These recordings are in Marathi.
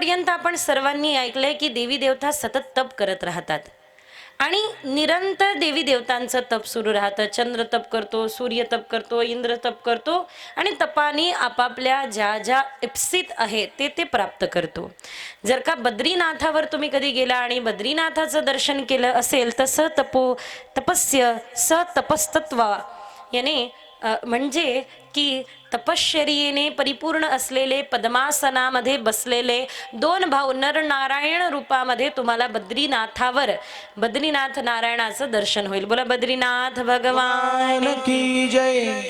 आतापर्यंत आपण सर्वांनी ऐकलंय की देवी देवता सतत तप करत राहतात. आणि निरंतर देवी देवतांचं तप सुरू राहतं. चंद्र तप करतो सूर्य तप करतो इंद्र तप करतो आणि तपाने आपापल्या ज्या ज्या इप्सित आहे ते ते प्राप्त करतो. जर का बद्रीनाथावर तुम्ही कधी गेला आणि बद्रीनाथाचं दर्शन केलं असेल तर स तपो तपस्य स तपस्तत्वा याने म्हणजे की तपश्चर्येने परिपूर्ण असलेले पद्मासनामध्ये बसलेले दोन भाऊ नर नारायण रूपामध्ये तुम्हाला बद्रीनाथावर बद्रीनाथ नारायणाचं दर्शन होईल. बोला बद्रीनाथ भगवान की जय.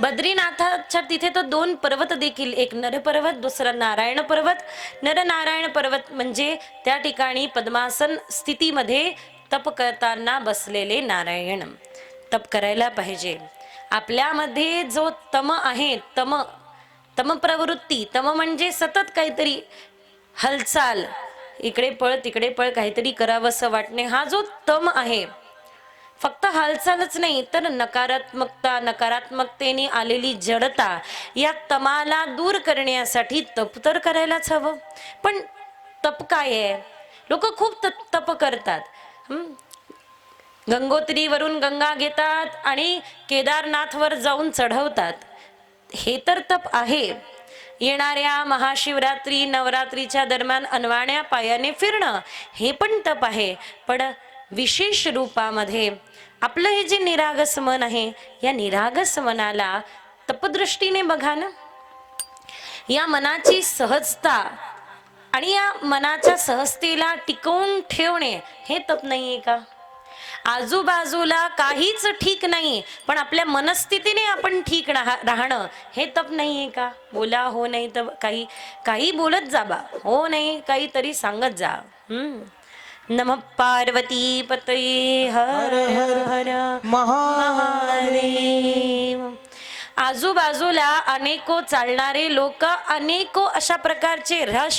बद्रीनाथाच्या तिथे तर दोन पर्वत देखील एक नर पर्वत दुसरा नारायण पर्वत. नर नारायण पर्वत म्हणजे त्या ठिकाणी पद्मासन स्थितीमध्ये तप करताना बसलेले नारायण. तप करायला पाहिजे. आपल्यामध्ये जो तम आहे तम तम प्रवृत्ती तम म्हणजे सतत काहीतरी हालचाल. इकडे पळ तिकडे पळ काहीतरी करावंसं वाटणे. हा जो तम आहे फक्त हालचालच नाही तर नकारात्मकता नकारात्मकतेने आलेली जडता या तमाला दूर करण्यासाठी तप तर करायलाच हवं. पण तप काय आहे? लोक खूप तप करतात. गंगोत्रीवरून गंगा घेतात आणि केदारनाथवर जाऊन चढवतात. हे तर तप आहे. येणाऱ्या महाशिवरात्री नवरात्रीच्या दरम्यान अनवाण्या पायाने फिरणं हे पण तप आहे. पण विशेष रूपामध्ये आपलं हे जे निरागस मन आहे या निरागस मनाला तपदृष्टीने बघा ना. या मनाची सहजता आणि या मनाच्या सहजतेला टिकवून ठेवणे हे तप नाहीये का? आजूबाजूला काहीच ठीक नाही पण आपल्या मनस्थितीने आपण ठीक राहा राहणं हे तप नाहीये का? बोला हो नाही तर काही काही बोलत जा बा हो नाही काहीतरी सांगत जा. हम्म. नम पार्वती पतये हर हर हर महादेव. आजूबाजूला अनेको चालणारे लोक अनेको अशा प्रकारचे रश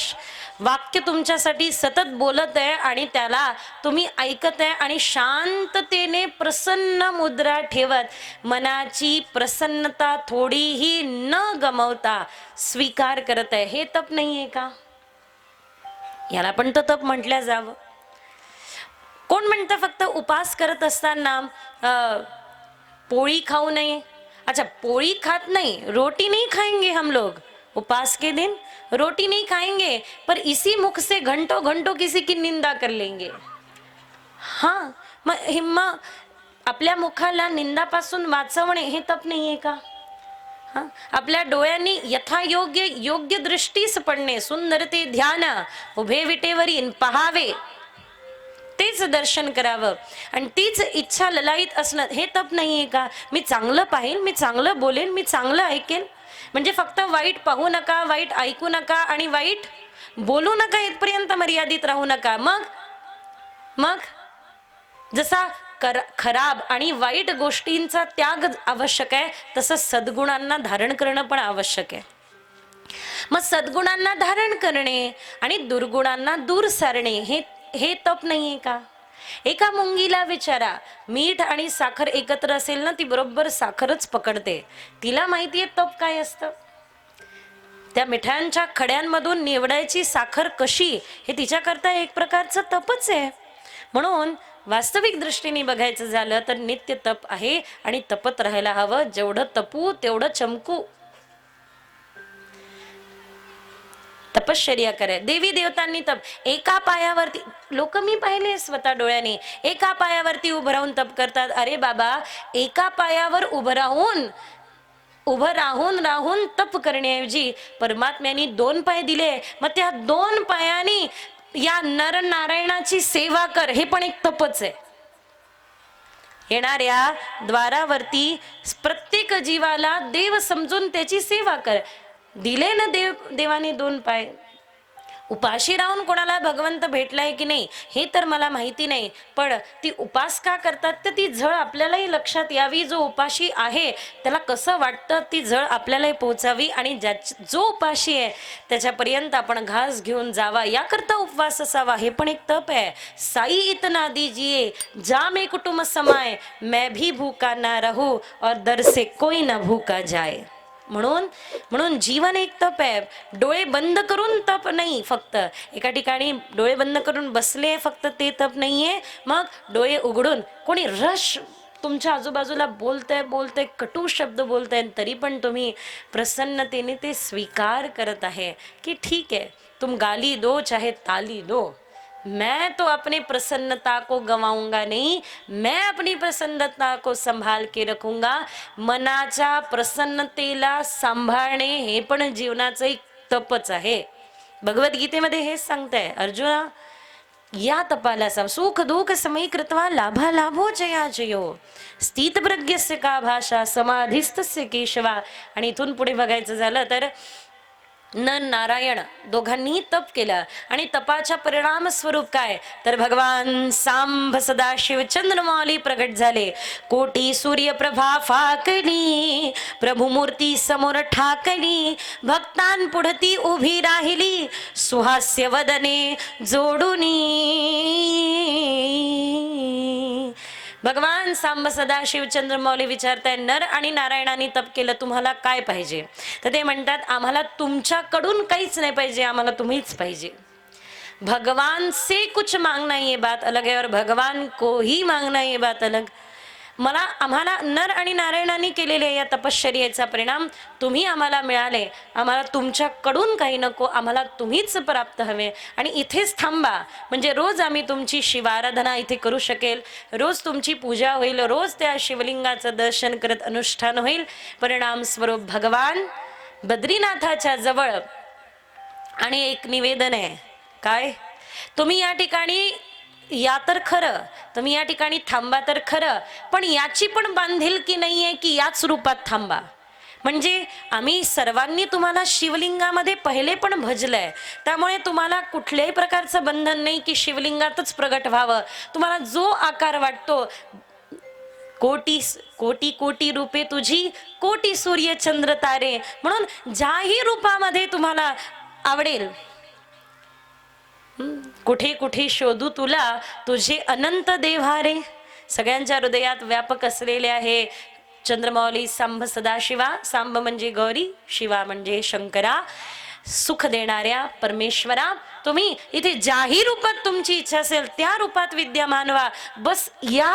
वाक्य तुमच्यासाठी सतत बोलत आहे आणि त्याला तुम्ही ऐकत आहे आणि शांततेने प्रसन्न मुद्रा ठेवत. मनाची प्रसन्नता थोडीही न गमवता स्वीकार करत आहे. हे तप नाही आहे का? याला पण तर तप म्हटलं जावं. कोण म्हणतं फक्त उपास करत असताना पोळी खाऊ नये? अच्छा पोळी खात नाही रोटी नाही खाएंगे हम लोग. उपास के दिन रोटी नहीं खाएंगे पर इसी मुख से घंटों घंटों किसी की निंदा कर लेंगे। हां मग हिम्मा आपल्या मुखाला निंदापासून वाचवणे हे तप नाही आहे का आपल्या डोळ्यांनी यथायोग्य योग्य दृष्टीस पडणे सुंदर ते ध्यान उभे विटेवरील पहावे तेच दर्शन करावं. आणि तीच इच्छा ललाईत असणं हे तप नाही आहे का? मी चांगलं पाहिन मी चांगलं बोलेन मी चांगलं ऐकेन. म्हणजे फक्त वाईट पाहू नका वाईट ऐकू नका आणि वाईट बोलू नका इथपर्यंत मर्यादित राहू नका. मग? मग? जसा कर खराब आणि वाईट गोष्टींचा त्याग आवश्यक आहे तसं सद्गुणांना धारण करणं पण आवश्यक आहे. मग सद्गुणांना धारण करणे आणि दुर्गुणांना दूर सारणे हे हे तप नाही आहे का? एका मुंगीला विचारा मीठ आणि साखर एकत्र असेल ना ती बरोबर साखरच पकडते. तिला माहिती आहे तप काय असतं? त्या मिठांच्या खड्यांमधून निवडायची साखर कशी हे तिच्याकरता एक प्रकारचं तपच आहे. म्हणून वास्तविक दृष्टीने बघायचं झालं तर नित्य तप आहे आणि तपत राहायला हवं. जेवढं तपू तेवढं चमकू. तपश्चर्या करे देवी देवतांनी तप एका पायावरती लोक मी पाहिले स्वतः डोळ्याने एका पायावरती उभं राहून तप करतात. अरे बाबा एका पायावर उभं राहून उभं राहून राहून तप करण्याऐवजी परमात्म्याने दोन पाय दिले. मग त्या दोन पायानी या नरनारायणाची सेवा कर. हे पण एक तपच आहे. येणाऱ्या द्वारावरती प्रत्येक जीवाला देव समजून त्याची सेवा कर. दिले ना देव देवाने दोन पाय. उपाशी राहून कोणाला भगवंत भेटलाय की नाही हे तर मला माहिती नाही. पण ती उपास का करतात तर ती झळ आपल्यालाही लक्षात यावी. जो उपाशी आहे त्याला कसं वाटतं ती झळ आपल्यालाही पोहोचावी आणि ज्या जो उपाशी आहे त्याच्यापर्यंत आपण घास घेऊन जावा. याकरता उपवास असावा. हे पण एक तप आहे. साई इतना दीजिए जा मे कुटुंब समाय. मैं भी भूका ना रहू और दर से कोई ना भूका जाए. म्हणून म्हणून जीवन एक तप आहे. डोळे बंद करून तप नाही फक्त. एका ठिकाणी डोळे बंद करून बसले फक्त ते तप नाहीये. मग डोळे उघडून कोणी रश तुमच्या आजूबाजूला बोलतंय बोलतंय कटू शब्द बोलताय तरी पण तुम्ही प्रसन्नतेने ते स्वीकार करत आहे की ठीक आहे. तुम गाली दो चाहे ताली दो. मैं तो अपनी प्रसन्नता को गवाऊंगा नहीं मैं अपनी प्रसन्नता को संभाल के रखूंगा। मनाच्या प्रसन्नतेला सांभाळणे हे पण जीवनाचं एक तपच आहे. भगवद्गीतेमध्ये हेच सांगताय अर्जुना या तपाला सम सुख दुःख समय कृत्वा लाभा लाभो जया जयो. स्थित प्रज्ञस्य का भाषा समाधिस्तस्य केशवा. आणि इथून पुढे बघायचं झालं तर न नारायण दोघांनीही तप केलं. आणि तपाच्या परिणाम स्वरूप काय? तर भगवान सांब सदा चंद्रमौली प्रगट झाले. कोटी सूर्यप्रभा फाकली प्रभुमूर्ती समोर ठाकली भक्तान पुढती उभी राहिली सुहास्य वदने जोडूनी. भगवान सांब सदा शिवचंद्र मौली विचारताय नर आणि नारायणाने तप केलं तुम्हाला काय पाहिजे? तर ते म्हणतात आम्हाला तुमच्याकडून काहीच नाही पाहिजे आम्हाला तुम्हीच पाहिजे. भगवान से कुछ मांगना ये बात अलग है और भगवान को ही मांगना ये बात अलग. मला आम्हाला नर आणि नारायणाने केलेल्या या तपश्चर्येचा परिणाम तुम्ही आम्हाला मिळाले. आम्हाला तुमच्याकडून काही नको आम्हाला तुम्हीच प्राप्त हवे. आणि इथेच थांबा. म्हणजे रोज आम्ही तुमची शिवाराधना इथे करू शकेल. रोज तुमची पूजा होईल. रोज त्या शिवलिंगाचं दर्शन करत अनुष्ठान होईल. परिणाम स्वरूप भगवान बद्रीनाथाच्या जवळ. आणि एक निवेदन आहे. काय? तुम्ही या ठिकाणी या तर खरं तुम्ही या ठिकाणी थांबा तर खरं पण याची पण बांधील की नाही आहे की याच रूपात थांबा. म्हणजे आम्ही सर्वांनी तुम्हाला शिवलिंगामध्ये पहिले पण भजलंय त्यामुळे तुम्हाला कुठल्याही प्रकारचं बंधन नाही की शिवलिंगातच प्रगट व्हावं. तुम्हाला जो आकार वाटतो कोटी कोटी कोटी रूपे तुझी कोटी सूर्य चंद्र तारे म्हणून ज्याही रूपामध्ये तुम्हाला आवडेल कुठे कुठे शोधू तुला? तुझे अनंत देव्हारे. सगळ्यांच्या हृदयात व्यापक असलेले आहे. चंद्रमौली सांब सदाशिवा. सांब म्हणजे गौरी शिवा म्हणजे शंकरा. सुख देणाऱ्या परमेश्वरा. तुम्ही इथे ज्याही रूपात तुमची इच्छा असेल त्या रूपात विद्यमान व्हा बस या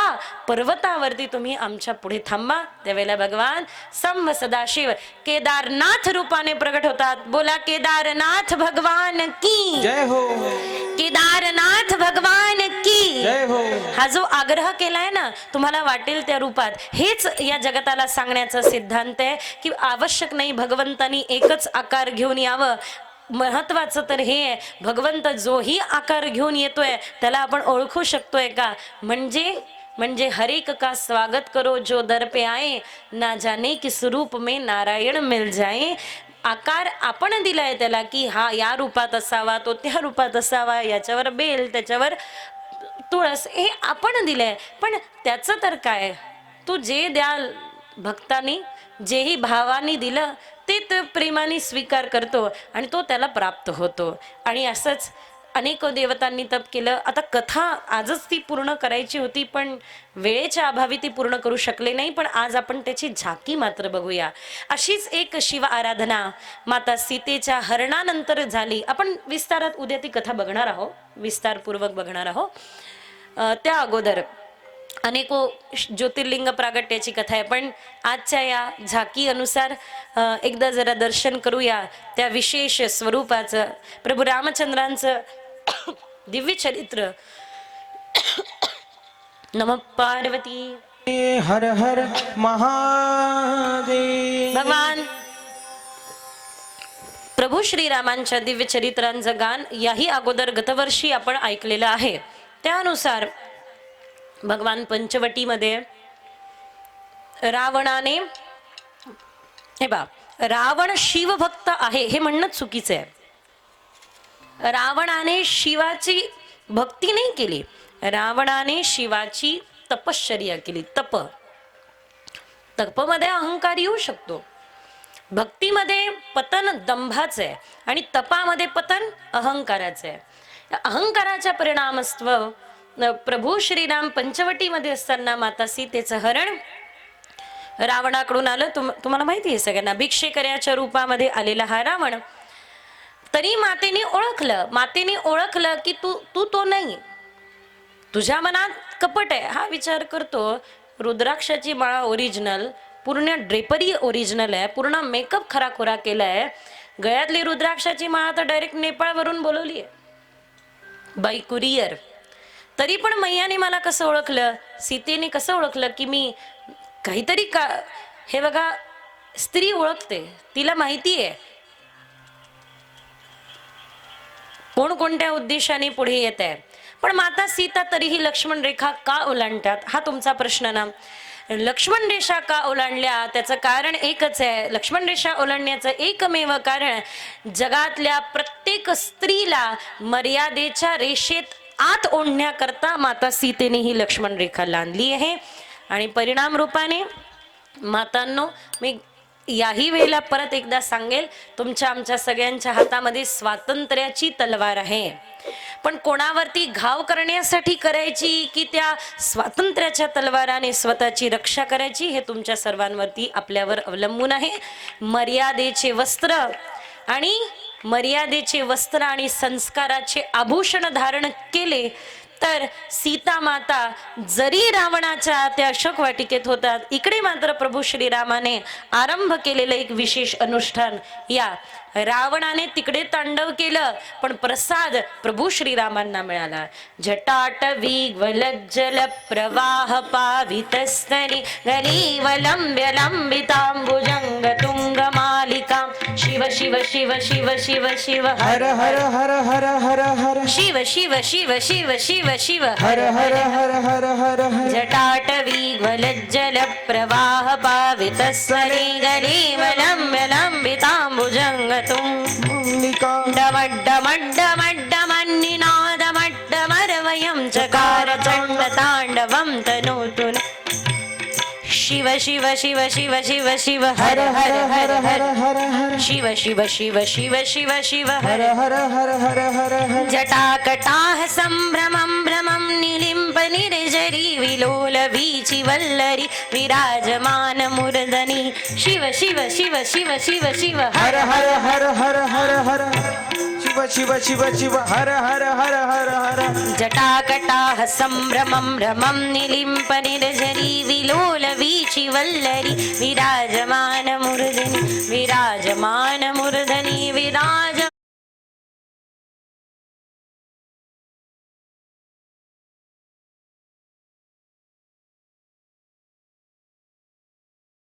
पर्वतावरती तुम्ही आमच्या पुढे थांबा. त्यावेळेला भगवान संभ सदाशिव केदारनाथ रूपाने प्रगट होतात. बोला केदारनाथ भगवान की? जय हो. केदारनाथ भगवान की? जय हो. हा जो आग्रह केलाय ना तुम्हाला वाटेल त्या रूपात. हेच या जगताला सांगण्याचा सिद्धांत आहे की आवश्यक नाही भगवंतानी एकच आकार घेऊन यावं. महत्वाचं तर हे आहे भगवंत जोही आकार घेऊन येतोय त्याला आपण ओळखू शकतोय का? म्हणजे म्हणजे हरेक का स्वागत करो जो दर पे आए ना जाने किस रूप में नारायण मिल जाए। आकार आपण दिलाय त्याला की हा या रूपात असावा तो त्या रूपात असावा याच्यावर बेल त्याच्यावर तुळस हे आपण दिलंय. पण त्याचं तर काय? तू जे द्याल भक्तानी जेही भावानी दिलं ते प्रेमाने स्वीकार करतो आणि तो त्याला प्राप्त होतो. आणि असंच अनेक देवतांनी तप केलं. आता कथा आजच ती पूर्ण करायची होती पण वेळेच्या अभावी ती पूर्ण करू शकले नाही पण आज आपण त्याची झाकी मात्र बघूया. अशीच एक शिव आराधना माता सीतेच्या हरणानंतर झाली. आपण विस्तारात उद्या ती कथा बघणार आहोत. विस्तारपूर्वक बघणार आहोत. त्या अगोदर अनेको ज्योतिर्लिंग प्रागट्याची कथा आहे. पण आजच्या या झाकी अनुसार एकदा जरा दर्शन करूया त्या विशेष स्वरूपाचं. प्रभू रामचंद्रांचं दिव्य चरित्र. नम पार्वती. हर हर महादेव. भगवान. प्रभू श्रीरामांच्या दिव्य चरित्रांचं गान याही अगोदर गतवर्षी आपण ऐकलेलं आहे. त्यानुसार भगवान पंचवटीमध्ये रावणाने हे बा रावण शिवभक्त आहे हे म्हणणं चुकीचं आहे. रावणाने शिवाची भक्ती नाही केली रावणाने शिवाची तपश्चर्या केली तप. तपमध्ये अहंकार येऊ शकतो. भक्तीमध्ये पतन दंभाचं आहे आणि तपामध्ये पतन अहंकाराचं आहे. अहंकाराच्या परिणामस्त्व प्रभू श्रीराम पंचवटीमध्ये असताना माता सीतेचं हरण रावणाकडून आलं. तुम तुम्हाला माहिती आहे सगळ्यांना? भिक्षेकऱ्याच्या रूपामध्ये आलेला हा रावण. तरी मातेने ओळखलं. मातेने ओळखलं की तू तू तो नाही. तुझ्या मनात कपट आहे. हा विचार करतो रुद्राक्षाची माळा ओरिजिनल पूर्ण ड्रेपरी ओरिजिनल आहे पूर्ण मेकअप खराखोरा केला आहे गळ्यातली रुद्राक्षाची माळा तर डायरेक्ट नेपाळवरून बोलवली आहे बाई कुरियर तरी पण मैयाने मला कसं ओळखलं? सीतेने कसं ओळखलं की मी काहीतरी का हे बघा स्त्री ओळखते. तिला माहिती आहे. कोणकोणत्या उद्देशाने पुढे येत आहे? पण माता सीता तरीही लक्ष्मण रेखा का ओलांडतात? हा तुमचा प्रश्न ना? लक्ष्मण रेषा का ओलांडल्या? त्याचं कारण एकच आहे. लक्ष्मण रेषा ओलांडण्याचं एकमेव कारण जगातल्या प्रत्येक स्त्रीला मर्यादेच्या रेषेत आत ओढण्याकरता माता सीतेने ही लक्ष्मण रेखा लांदली आहे. आणि परिणाम रूपाने मातांनो मी याही वेळेला परत एकदा सांगेल तुमच्या आमच्या सगळ्यांच्या हातामध्ये स्वातंत्र्याची तलवार आहे. पण कोणावरती घाव करण्यासाठी करायची की त्या स्वातंत्र्याच्या तलवाराने स्वतःची रक्षा करायची हे तुमच्या सर्वांवरती आपल्यावर अवलंबून आहे. मर्यादेचे वस्त्र आणि मर्यादेचे वस्त्र आणि संस्काराचे आभूषण धारण केले तर सीता माता जरी रावणाच्या त्या अशोक वाटिकेत होतात इकडे मात्र प्रभू श्रीरामाने आरंभ केलेलं एक विशेष अनुष्ठान. या रावणाने तिकडे तांडव केलं पण प्रसाद प्रभू श्रीरामांना मिळाला. जटाटवी विग्वलज्जल प्रवाह पावितस्तरी गरीवलंब्य लंबितांबुजंग तुंग शिव शिव शिव शिव शिव हर हर हर हर हर हर शिव शिव शिव शिव शिव शिव हर हर हर हर हर हर जटाटवीग्वलज्जल प्रवाह पावितस्वरे गरीवलम्ब्य लम्बिताम्बुजङ्गतुम् मुन्निका डमड्डमड्डमड्डमन्निनादमड्डमरवयं चकार चण्डताण्डवं तनोतु न। शिव शिव शिव शिव शिव शिव हर हर हर हर हर हर शिव शिव शिव शिव शिव शिव हर हर हर हर हर हर जटाकटाः सम्भ्रमं भ्रमं निलिम्ब निर्जरी विलोल वीचि वल्लरि विराजमान मूर्धनि शिव शिव शिव शिव शिव शिव हर हर हर हर हर हर शिव शिव शिव हर हर हर हर हर जटाकटाः सम्भ्रमं भ्रमं निलिम्प निर्झरी विलोल वीचि वल्लरि विराजमान मुर्धनि विराजमान मुर्धनि विराज